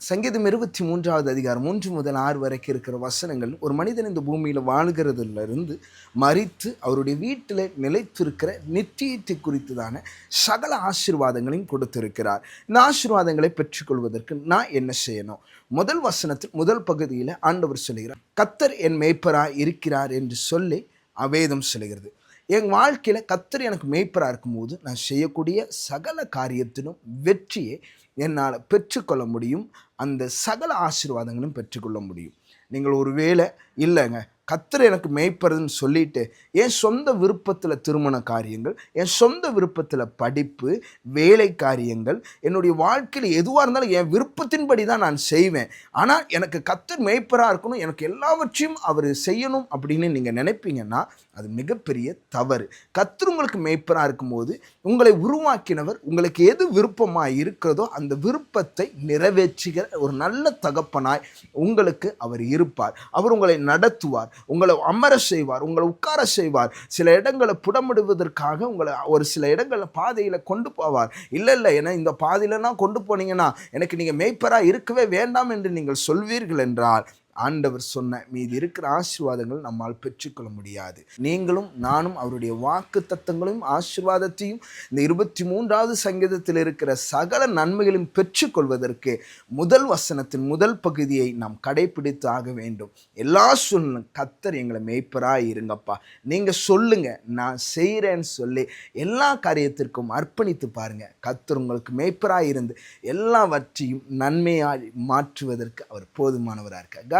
சங்கீதம் இருபத்தி மூன்றாவது அதிகாரம் மூன்று முதல் ஆறு வரைக்கும் இருக்கிற வசனங்கள் ஒரு மனிதன் இந்த பூமியில் வாழ்கிறதுலேருந்து மறித்து அவருடைய வீட்டில் நிலைத்திருக்கிற நித்தியத்தை குறித்ததான சகல ஆசீர்வாதங்களையும் கொடுத்திருக்கிறார். இந்த ஆசீர்வாதங்களை பெற்றுக்கொள்வதற்கு நான் என்ன செய்யணும்? முதல் வசனத்தில் முதல் பகுதியில் ஆண்டவர் சொல்கிறார் கத்தர் என் மேய்ப்பராக இருக்கிறார் என்று சொல்லி அவேதம் சொல்கிறது என் வாழ்க்கையில் கத்தர் எனக்கு மேய்ப்பராக இருக்கும்போது நான் செய்யக்கூடிய சகல காரியத்திலும் வெற்றியை என்னால் பெற்றுக்கொள்ள முடியும். அந்த சகல ஆசீர்வாதங்களும் பெற்றுக்கொள்ள முடியும். நீங்கள் ஒரு வேலை இல்லைங்க கத்தர் எனக்கு மேய்ப்பறதுன்னு சொல்லிட்டு என் சொந்த விருப்பத்தில் திருமண காரியங்கள் என் சொந்த விருப்பத்தில் படிப்பு வேலை காரியங்கள் என்னுடைய வாழ்க்கையில் எதுவாக இருந்தாலும் என் விருப்பத்தின்படி தான் நான் செய்வேன். ஆனால் எனக்கு கத்தர் மேய்ப்பராக இருக்கணும் எனக்கு எல்லாவற்றையும் அவர் செய்யணும் அப்படின்னு நீங்கள் நினைப்பீங்கன்னா அது மிகப்பெரிய தவறு. கத்தர் உங்களுக்கு மேய்ப்பராக இருக்கும்போது உங்களை உருவாக்கினவர் உங்களுக்கு எது விருப்பமாக இருக்கிறதோ அந்த விருப்பத்தை நிறைவேற்றுகிற ஒரு நல்ல தகப்பனாய் உங்களுக்கு அவர் இருப்பார். அவர் உங்களை நடத்துவார். உங்களை அமர செய்வார் உங்களை உட்கார செய்வார். சில இடங்களை புடமிடுவதற்காக உங்களை ஒரு சில இடங்களில் பாதையில் கொண்டு போவார். இல்லை இல்லை ஏன்னா இந்த பாதையிலலாம் கொண்டு போனீங்கன்னா எனக்கு நீங்கள் மேய்ப்பராக இருக்கவே வேண்டாம் என்று நீங்கள் சொல்வீர்கள் என்றால் ஆண்டவர் சொன்ன மீது இருக்கிற ஆசீர்வாதங்கள் நம்மால் பெற்றுக்கொள்ள முடியாது. நீங்களும் நானும் அவருடைய வாக்கு தத்தங்களையும் ஆசீர்வாதத்தையும் இந்த இருபத்தி மூன்றாவது சங்கீதத்தில் இருக்கிற சகல நன்மைகளையும் பெற்றுக்கொள்வதற்கு முதல் வசனத்தின் முதல் பகுதியை நாம் கடைபிடித்து ஆக வேண்டும். எல்லா சூழ்நிலும் கத்தர் எங்களை மேய்ப்பராக இருங்கப்பா. நீங்கள் சொல்லுங்க நான் செய்கிறேன்னு சொல்லி எல்லா காரியத்திற்கும் அர்ப்பணித்து பாருங்க. கத்தர் உங்களுக்கு மேய்ப்பராக இருந்து எல்லாவற்றையும் நன்மையாய் மாற்றுவதற்கு அவர் போதுமானவராக இருக்கார்.